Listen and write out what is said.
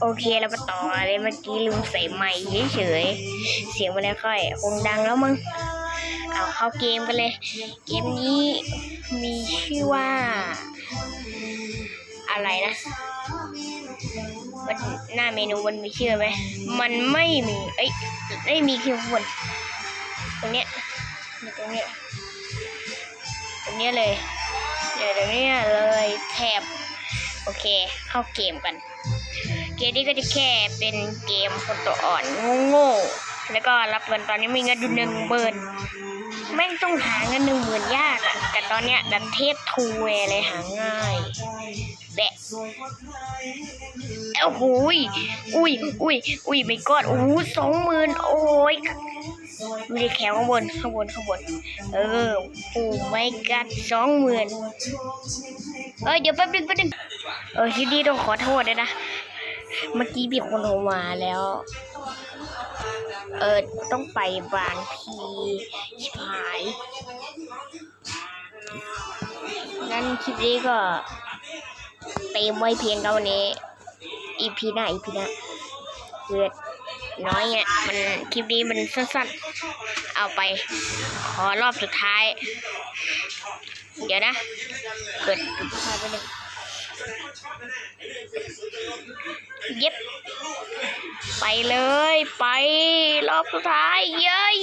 โอเคเรามาต่อเลยเมื่อกี้ลืมใส่ไมค์เฉยๆเสียงมันไม่ค่อยคงดังแล้วมึงเอาเข้าเกมกันเลย เกมนี้มีชื่อว่า อะไรนะมันหน้าเมนูมันมีชื่อไหมมันไม่มี เอ้ยไม่มีคิวบนตรงเนี้ยตรงเนี้ยตรงเนี้ยเลยเดี๋ยวตรงเนี้ยเลยแถบโอเค เข้าเกมกัน เกมนี้ก็จะแค่เป็นเกมคนตัวอ่อนโง่ๆแล้วก็รับเงินตอนนี้มีเงินอยู่หนึ่งหมื่นแม่งต้องหาเงินหนึ่งหมื่นยากอะแต่ตอนเนี้ยแบบเทพทูเวเลยหาง่ายแบะโอ้โหยอุ้ยอุ้ยอุ้ยไม่กอดโอ้โหสองหมื่นโอ้ยไม่ได้แขวข้างบนข้างบนข้างบน เออโอ้ไม่กัดสองหมื่นเอ้ยเดี๋ยวแป๊บนึงแป๊บนึงเออทีนี้ต้องขอโทษด้วยนะ เมื่อกี้มีคนโทรมาแล้ว เออต้องไปบางพีชิบหายงั้นคลิปนี้ก็เต็มไว้เพียงเท่านี้ อีพีหน้าอีพีหน้าเกิดน้อยเนี่ยมันคลิปนี้มันสั้นๆ เอาไป ขอรอบสุดท้าย เดี๋ยวนะ เกิดผิดพลาดไปเลย เย็บ ไปเลย ไป รอบสุดท้าย เย้ย